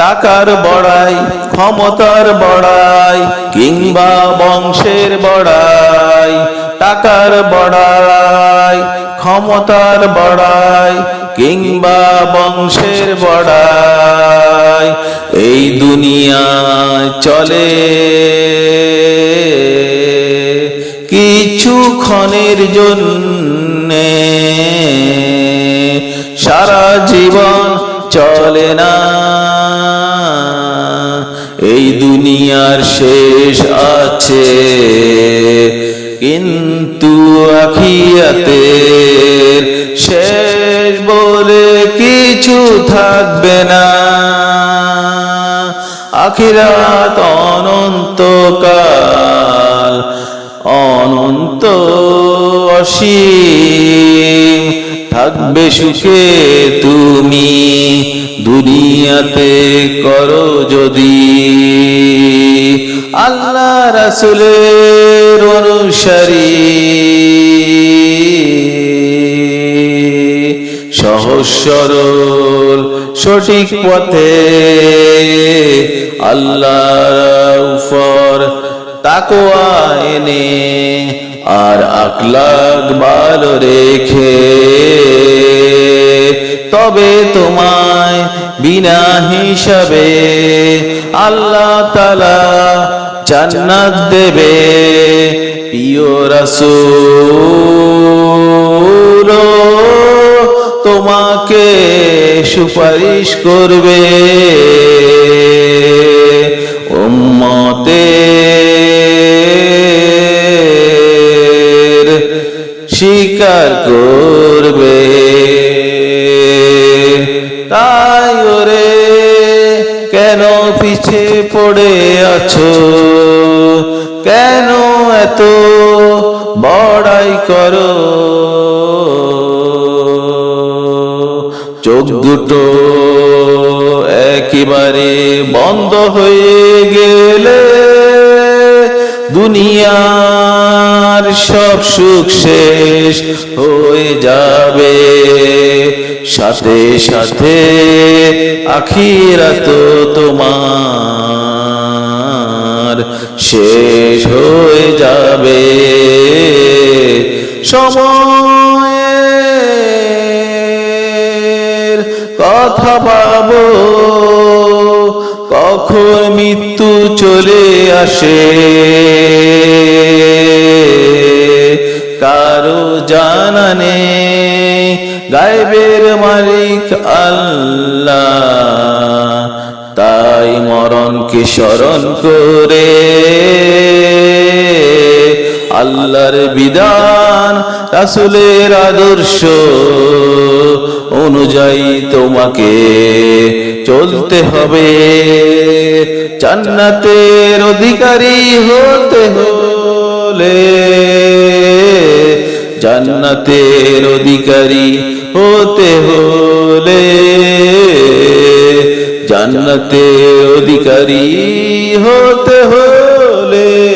টাকার বড়াই, ক্ষমতার বড়াই, কিংবা বংশের বড়াই। টাকার বড়াই, ক্ষমতার বড়াই, কিংবা বংশের বড়াই। এই দুনিয়া চলে। কিছু ক্ষণের জন্যে সারা জীবন চলে না। দুনিয়ার শেষ আছে। কিন্তু আখিয়াতের শেষ বলে কিছু থাকবে না। আখিরাত অনন্তকাল, অনন্ত অসীম। থাকবে সুখে তুমি, দুনিয়াতে করো যদি। আল্লাহ রাসুলের অনুসারী। সহজ সরল সঠিক পথে আল্লাহ উপর তাকোয়া এনে আর আকলাক ভালো রেখে তবে তোমায় বিনা হিসাবে আল্লাহ তালা জান্নাত দেবে। প্রিয় রাসূল, তোমাকে সুপারিশ করবে উম্মতের স্বীকার করবে। পড়ে আছো? কেন এত বড়াই করো? চোখ দুটো একেবারে বন্ধ হয়ে গেলে দুনিয়ার সব সুখ শেষ হয়ে যাবে। সাথে সাথে আখিরাত তোমার শেষ হয়ে যাবে। সময়ের কথা পাবো কখন মৃত্যু চলে আসে। কারও জানা নেই গাইবের মালিক আল্লাহ। তাই মরণকে স্মরণ করে আল্লাহর বিধান, রাসুলের আদর্শ অনুযায়ী তোমাকে চলতে হবে। জান্নাতের অধিকারী হতে হলে, জান্নাতের অধিকারী হতে হলে, জান্নাতের অধিকারী হতে হলে।